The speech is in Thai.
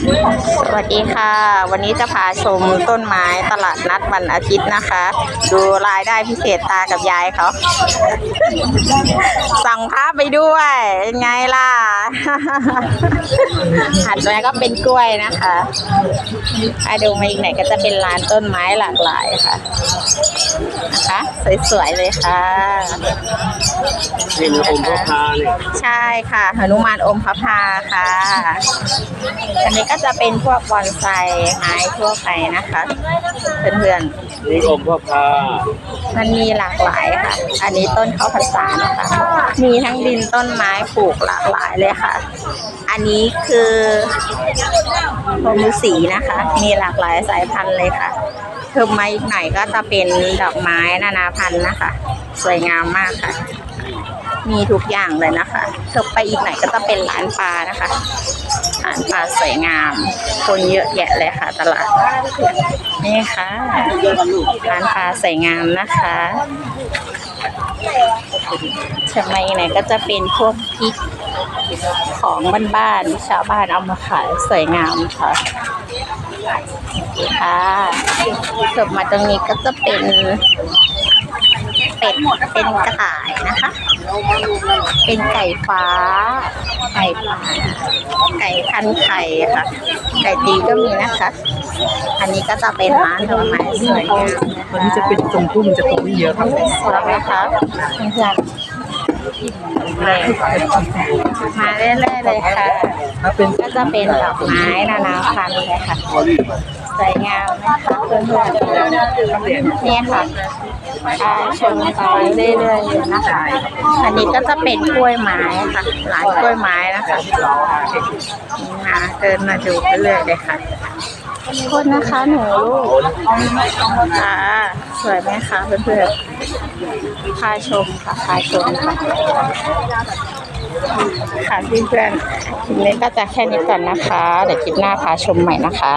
สวัสดีค่ะ วันนี้จะพาชมต้นไม้ตลาดนัดวันอาทิตย์นะคะ ดูรายได้พิเศษตากับยายเขา สั่งพระไปด้วยเป็นไงล่ะ หันมาก็เป็นกล้วยนะคะถ้าดูมาอีกไหนก็จะเป็นร้านต้นไม้หลากหลายค่ะ นะคะ สวย ๆ เลยค่ะนี่มันอมพระพาเนี่ยใช่ค่ะหนุมานอมพระพาค่ะอันนี้ก็จะเป็นพวกบอนไซไม้ทั่วไปนะคะ เพื่อนนี่อมพระพาๆมันมีหลากหลายค่ะ อันนี้ต้นข้าวพรรษานะคะ มีทั้งดินต้นไม้ปลูกหลากหลายเลยค่ะ อันนี้คือพรหมฤาษีนะคะ มีหลากหลายสายพันธุ์เลยค่ะเพิ่มมาอีกหน่อยก็จะเป็นดอกไม้นานาพันธุ์นะคะ สวยงามมากค่ะ มีทุกอย่างเลยนะคะเถิบไปอีกหน่อยก็จะเป็นร้านปลานะคะร้านปลาสวยงาม คนเยอะแยะเลยค่ะ ตลาด นี่ค่ะร้านปลาสวยงามนะคะเถิบมาอีกหน่ยก็จะเป็นพวกพริกของบ้านๆชาวบ้านเอามาขายสวยงามค่ะค่ะเถิบมาตรงนี้ก็จะเป็นเป็ดเป็นกระต่ายนะคะ เป็นไก่ฟ้า ไก่ป่าไก่พันไข่ค่ะ ไก่ตีก็มีนะคะ อันนี้ก็จะเป็นร้านดอกไม้สวยงามวันนี้จะเป็นตรงทุ่งจะตรงนี้เยอะครับสวยไหมคะเพื่อนๆเลยมาเรื่อยๆเลยค่ะ ก็จะเป็นดอกไม้นานาพันธุ์เลยค่ะ สวยงามนะคะเพื่อนๆเนี่ยค่ะพาชมไปเรื่อยๆเลยนะคะ อันนี้ก็จะเป็นกล้วยไม้ค่ะร้านกล้วยไม้นะคะมาเดินมาดูไปเรื่อยเลยค่ะโทษนะคะหนูลูกค่ะสวยไหมคะเพื่อนๆพาชมค่ะพาชมค่ะค่ะเพื่อนๆคลิปนี้ก็จะแค่นี้ก่อนนะคะ เดี๋ยวคลิปหน้าพาชมใหม่นะคะ